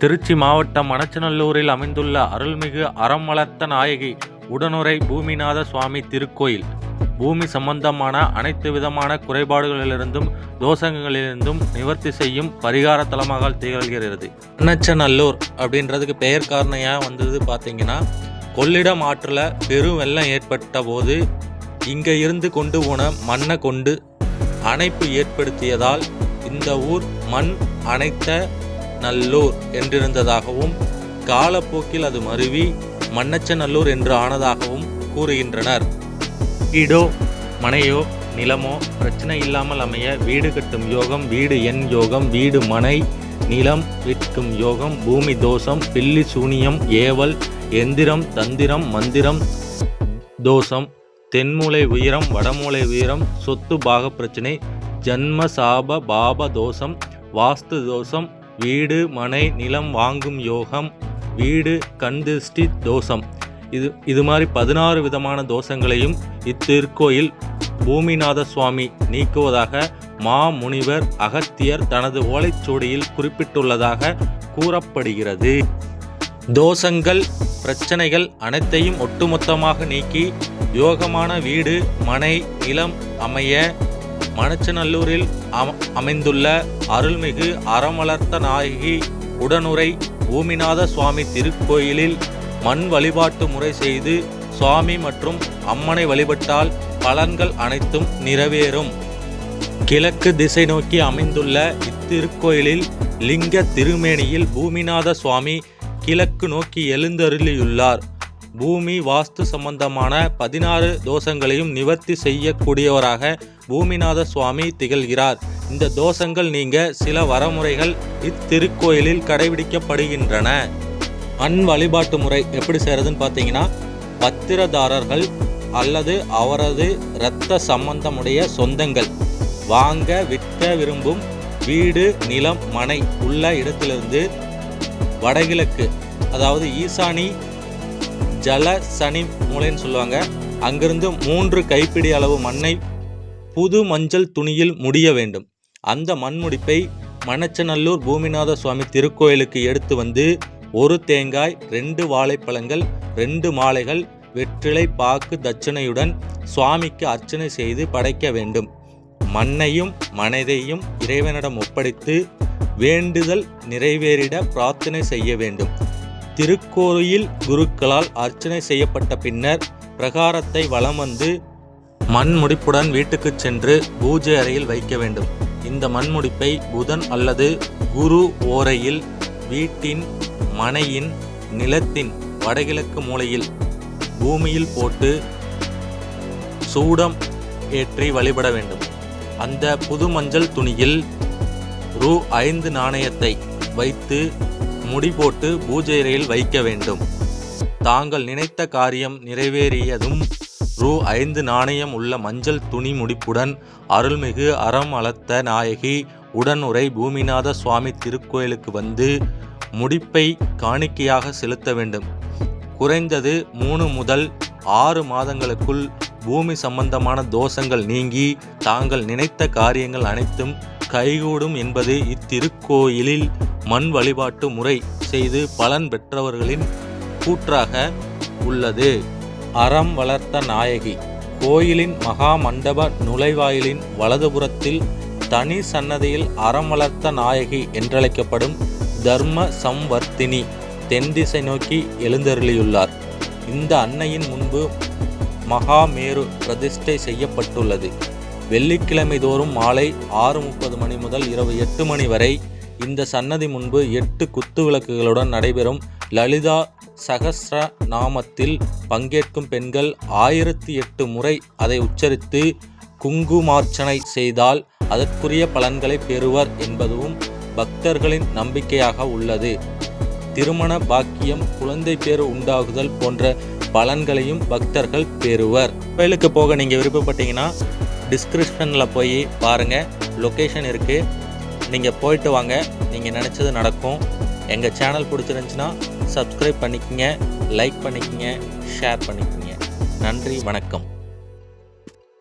திருச்சி மாவட்டம் மணச்சநல்லூரில் அமைந்துள்ள அருள்மிகு அறம் வளர்த்த நாயகி உடனுறை பூமிநாத சுவாமி திருக்கோயில். பூமி சம்பந்தமான அனைத்து விதமான குறைபாடுகளிலிருந்தும் தோஷங்களிலிருந்தும் நிவர்த்தி செய்யும் பரிகார தலமாக திகழ்கிறது. மணச்சநல்லூர் அப்படின்றதுக்கு பெயர் காரணையாக வந்தது பார்த்தீங்கன்னா கொள்ளிடம் ஆற்றில் பெரும் வெள்ளம் ஏற்பட்ட போது இங்கே இருந்து கொண்டு போன மண்ணை கொண்டு அணைப்பு ஏற்படுத்தியதால் இந்த ஊர் மண் அணைத்த நல்லூர் என்றிருந்ததாகவும் காலப்போக்கில் அது மருவி மன்னச்சநல்லூர் என்று ஆனதாகவும் கூறுகின்றனர். வீடோ மனையோ நிலமோ பிரச்சனை இல்லாமல் அமைய வீடு கட்டும் யோகம் வீடு எண் யோகம் வீடு மனை நிலம் விற்கும் யோகம் பூமி தோஷம் பில்லி சூனியம் ஏவல் எந்திரம் தந்திரம் மந்திரம் தோஷம் தென்மூலை உயரம் வடமூலை உயரம் சொத்து பாக பிரச்சனை ஜன்ம சாப பாப தோஷம் வாஸ்து தோஷம் வீடு மனை நிலம் வாங்கும் யோகம் வீடு கண்திருஷ்டி தோஷம். இது இது மாதிரி பதினாறு விதமான தோஷங்களையும் இத்திருக்கோயில் பூமிநாத சுவாமி நீக்குவதாக மா முனிவர் அகத்தியர் தனது ஓலைச்சுவடியில் குறிப்பிட்டுள்ளதாக கூறப்படுகிறது. தோஷங்கள் பிரச்சனைகள் அனைத்தையும் ஒட்டுமொத்தமாக நீக்கி யோகமான வீடு மனை நிலம் அமைய மணச்சநல்லூரில் அம- அமைந்துள்ள அருள்மிகு அறமலர்த்த நாயகி உடனுரை பூமிநாத சுவாமி திருக்கோயிலில் மண் வழிபாட்டு முறை செய்து சுவாமி மற்றும் அம்மனை வழிபட்டால் பலன்கள் அனைத்தும் நிறைவேறும். கிழக்கு திசை நோக்கி அமைந்துள்ள இத்திருக்கோயிலில் லிங்க திருமேனியில் பூமிநாத சுவாமி கிழக்கு நோக்கி எழுந்தருளியுள்ளார். பூமி வாஸ்து சம்பந்தமான பதினாறு தோஷங்களையும் நிவர்த்தி செய்யக்கூடியவராக பூமிநாத சுவாமி திகழ்கிறார். இந்த தோஷங்கள் நீங்க சில வரமுறைகள் இத்திருக்கோயிலில் கடைபிடிக்கப்படுகின்றன. மண் வழிபாட்டு முறை எப்படி செய்யறதுன்னு பார்த்தீங்கன்னா பத்திரதாரர்கள் அல்லது அவரது இரத்த சம்பந்தமுடைய சொந்தங்கள் வாங்க விற்க விரும்பும் வீடு நிலம் மனை உள்ள இடத்திலிருந்து வடகிழக்கு அதாவது ஈசானி ஜல சனி மூலைன்னு சொல்லுவாங்க. அங்கிருந்து மூன்று கைப்பிடி அளவு மண்ணை புது மஞ்சள் துணியில் முடிய வேண்டும். அந்த மண்முடிப்பை மணச்சநல்லூர் பூமிநாத சுவாமி திருக்கோயிலுக்கு எடுத்து வந்து ஒரு தேங்காய் ரெண்டு வாழைப்பழங்கள் ரெண்டு மாலைகள் வெற்றிலை பாக்கு தட்சணையுடன் சுவாமிக்கு அர்ச்சனை செய்து படைக்க வேண்டும். மண்ணையும் மனதையும் இறைவனிடம் ஒப்படைத்து வேண்டுதல் நிறைவேறிட பிரார்த்தனை செய்ய வேண்டும். திருக்கோயில் குருக்களால் அர்ச்சனை செய்யப்பட்ட பின்னர் பிரகாரத்தை வலம் வந்து மண் முடிப்புடன் வீட்டுக்கு சென்று பூஜை அறையில் வைக்க வேண்டும். இந்த மண்முடிப்பை புதன் அல்லது குரு ஓரையில் வீட்டின் மனையின் நிலத்தின் வடகிழக்கு மூலையில் பூமியில் போட்டு சூடம் ஏற்றி வழிபட வேண்டும். அந்த புது மஞ்சள் துணியில் ரூ ஐந்து நாணயத்தை வைத்து முடி போட்டு பூஜை அறையில் வைக்க வேண்டும். தாங்கள் நினைத்த காரியம் நிறைவேறியதும் ரூ. ஐந்து நாணயம் உள்ள மஞ்சள் துணி முடிப்புடன் அருள்மிகு அறம் அளத்த நாயகி உடனுரை பூமிநாத சுவாமி திருக்கோயிலுக்கு வந்து முடிப்பை காணிக்கையாக செலுத்த வேண்டும். குறைந்தது மூணு முதல் ஆறு மாதங்களுக்குள் பூமி சம்பந்தமான தோஷங்கள் நீங்கி தாங்கள் நினைத்த காரியங்கள் அனைத்தும் கைகூடும் என்பது இத்திருக்கோயிலில் மண் வழிபாட்டு முறை செய்து பலன் பெற்றவர்களின் கூற்றாக உள்ளது. அறம் வளர்த்த நாயகி. கோயிலின் மகா மண்டப நுழைவாயிலின் வலதுபுறத்தில் தனி சன்னதியில் அறம் வளர்த்த நாயகி என்றழைக்கப்படும் தர்ம சம்வர்த்தினி தென் திசை நோக்கி எழுந்தருளியுள்ளார். இந்த அன்னையின் முன்பு மகாமேரு பிரதிஷ்டை செய்யப்பட்டுள்ளது. வெள்ளிக்கிழமை தோறும் மாலை ஆறு முப்பது மணி முதல் இரவு எட்டு மணி வரை இந்த சன்னதி முன்பு எட்டு குத்து விளக்குகளுடன் நடைபெறும் லலிதா சகஸ்ர நாமத்தில் பங்கேற்கும் பெண்கள் ஆயிரத்தி எட்டு முறை அதை உச்சரித்து குங்குமார்ச்சனை செய்தால் அதற்குரிய பலன்களை பெறுவர் என்பதும் பக்தர்களின் நம்பிக்கையாக உள்ளது. திருமண பாக்கியம் குழந்தை பேறு உண்டாகுதல் போன்ற பலன்களையும் பக்தர்கள் பெறுவர். கோயிலுக்கு போக நீங்கள் விருப்பப்பட்டீங்கன்னா டிஸ்கிரிப்ஷனில் போய் பாருங்கள் லொக்கேஷன் இருக்குது நீங்கள் போயிட்டு வாங்க. நீங்கள் நினச்சது நடக்கும். எங்கள் சேனல் பிடிச்சிருந்துச்சுன்னா சப்ஸ்கிரைப் பண்ணிக்கோங்க லைக் பண்ணிக்கோங்க ஷேர் பண்ணிக்கோங்க. நன்றி வணக்கம்.